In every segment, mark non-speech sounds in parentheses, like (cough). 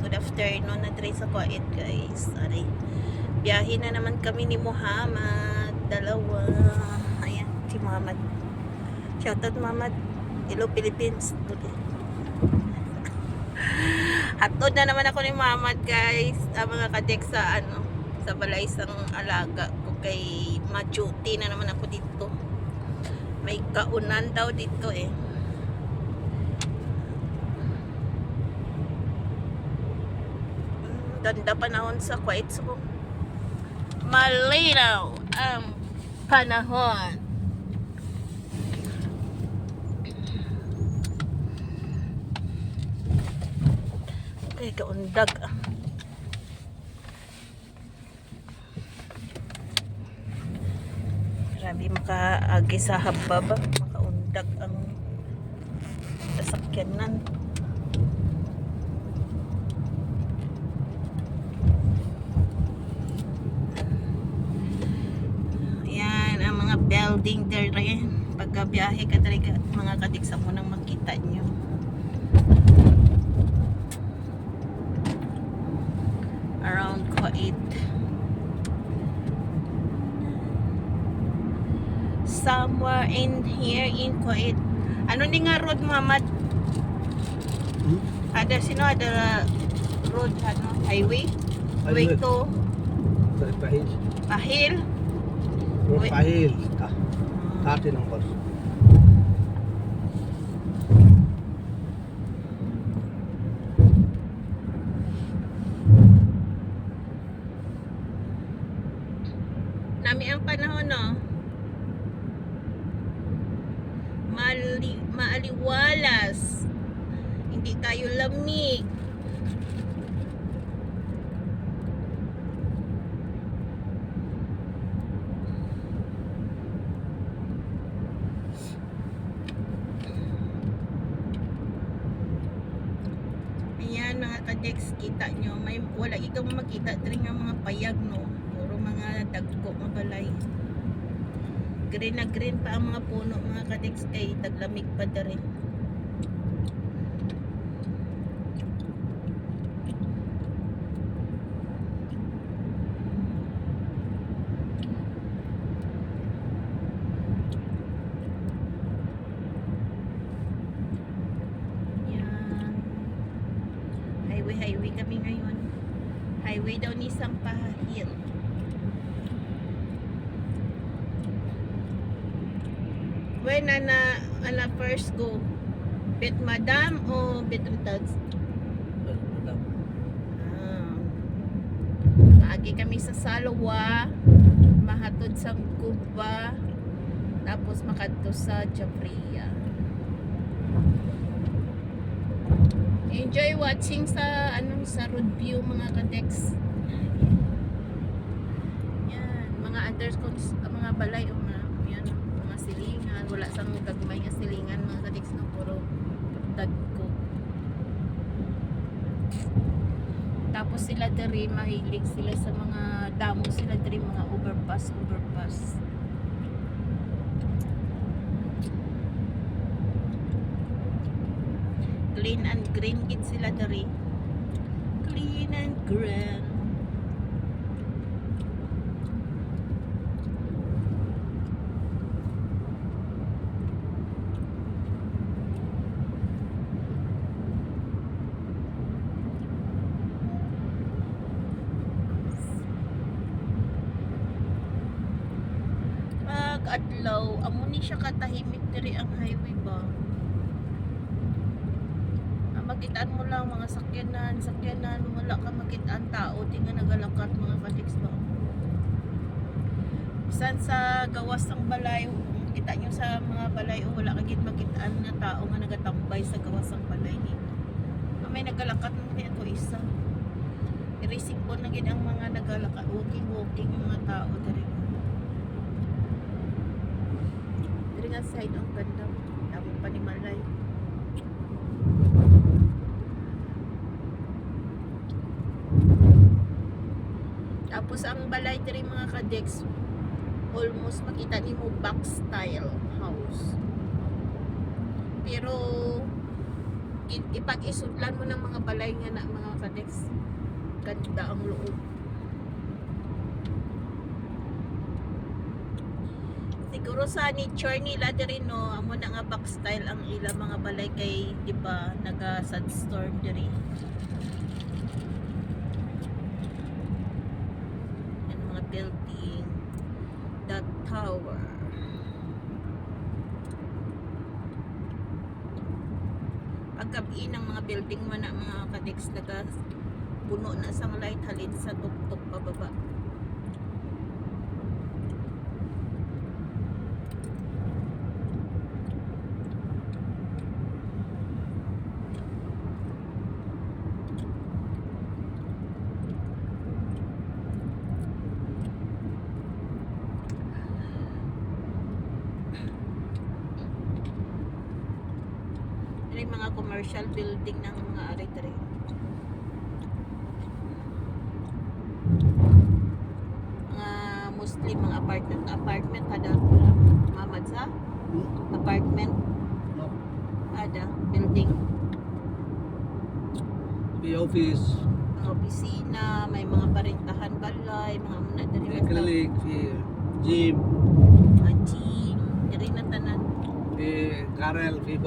Good afternoon na sa Kuwait guys. Sorry. Biyahe na naman kami ni Muhammad. Dalawa. Ayan, si Muhammad. Shoutout Muhammad. Hello Philippines. (laughs) Okay. Hatod na naman ako ni Muhammad guys. Ah, mga ka-Dex sa ano sa balay sang alaga ko kay ma-duty na naman ako dito. May kaunan daw dito eh. Ganda panahon sa Kuwait so malinaw ang panahon. Ay, kaundag. Grabe makaagi sa habab, makaundag ang sasakyanan. Yan, ang building there rin. Pagka biyahe ka talaga, mga kadigsa mo nang makita nyo. Around Kuwait. somewhere in here in Kuwait. Ano ni nga road Muhammad? Hmm? Ada sino ada road ano highway? Way Highway. to Pahil. Pahil. Pahil. Ka. Kati ng bus. Nami ang panahon no. Mali, maaliwalas. Hindi tayo lamig. Kadex, kita nyo. May, wala ikaw makita diri nga mga payag no. Puro mga dagko mga balay. Green na green pa ang mga puno mga kadex kay taglamig pa da rin. Yan. Highway, highway kami ngayon. Highway daw ni Sampahil. When ana ana first go? Bet madam o bet tags? Ah. Agi kami sa Salawa, mahatod sa Cuba, tapos makadto sa Jafria. Enjoy watching sa ano sa road view mga kadex. Yan, mga others mga balay o mga yan, mga silingan, wala sang gagmay nga silingan mga kadex no puro dagko. Tapos sila diri mahilig sila sa mga damo sila diri mga overpass overpass. Clean and green gid sila diri. Clean and green. Pag adlaw, amo ni siya katahimik diri ang highway ba? Ah, makitaan mo lang mga sakyanan, sakyanan, wala ka makitaan tao, di nga nagalakat mga kadiks ba? Bisan sa gawas ng balay, kita nyo sa mga balay, o wala kagit makitaan na tao nga nagatambay sa gawas ng balay ni. Ah, may nagalakat mo niya to isa. Irisipon na gid ang mga nagalakat, walking walking yung mga tao diri. Diri nga side ang ganda. Damo pa ni Malay. Tapos ang balay diri mga kadex almost makita nimo back style house. Pero ipag-isudlan mo ng mga balay nga na mga kadex. Ganda ang loob. Siguro sa nature nila diri no, amo na nga back style ang ilang mga balay kay di ba naga sandstorm diri. Yan mga building, that tower. Pagkabi ng mga building man na mga kadex naga puno na sang light halin sa tuktok pababa. Yung mga commercial building ng mga ari-tari. Mga Muslim, mga apartment, apartment, ada mamad sa Hmm? apartment, ada building, May office. mga opisina, may mga parintahan balay, mga muna clinic. May gym. mga gym, diri na tanan. May Karel. May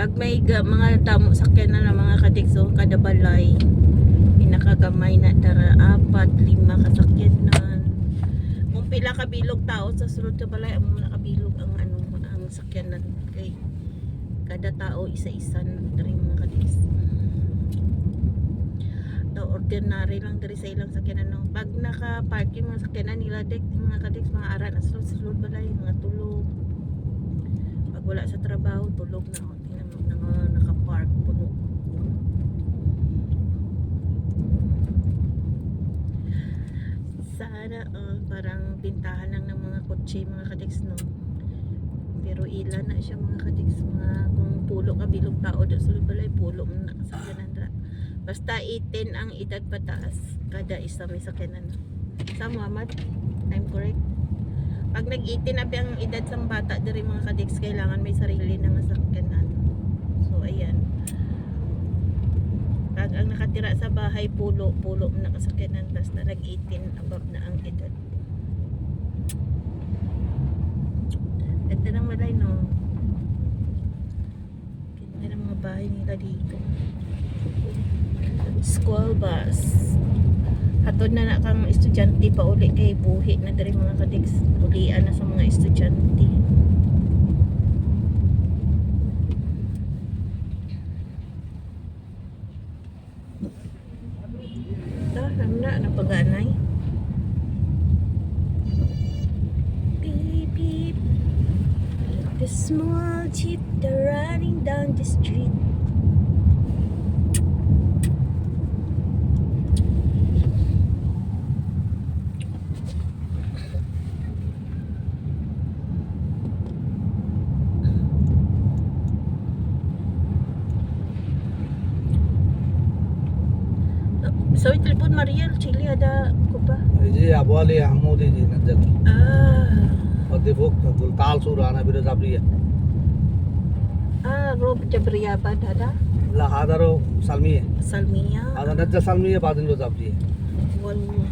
pag may ga, mga damo sakyan na ng mga kadikso kada balay pinakagamay na tara apat lima kasakyanan kung pila ka bilog tao sa sulod ka balay amo na kabilog ang ano ang sakyanan kay kada tao isa-isa na diri mga kadikso daw ordinary lang diri sa ilang sakyanan no? Pag naka-park yung mga sakyanan nila dek mga kadikso mga ara na sulod sulod balay mga tulog. Pag wala sa trabaho, tulog na ako. Naka-park, puno. Sana, uh, parang bintahan lang ng mga kotse, mga kadiks, no? Pero ilan na siya mga kadiks, mga kung pulo ka bilog tao, doon sa balay, pulo na sa kananda. Basta 18 ang edad pataas, kada isa may sakyanan. Sa Muhammad, I'm correct? Pag nag-18 na ang edad sa bata, diri mga kadiks, kailangan may sarili na nga sakyanan. So, ayan. Ang nakatira sa bahay, pulo, pulo na kasakyanan, basta nag-18 above na ang edad. Ganda ng malay, no? Ganda ng mga bahay nila dito. School bus. Hatod na na kang estudyante pa uli kay buhi na diri mga kadigs. Ulian na sa mga estudyante. The small jeep they're running down the street. So itelpon Maria Chile ada Cuba. Jadi abu ali amu di nanti. Ah. والدفق تقول تعال صورة أنا برد جبرية آه روب جبرية بعد هذا لا هذا رو سلمية سلمية هذا نجا سلمية بعدين رو جبرية والله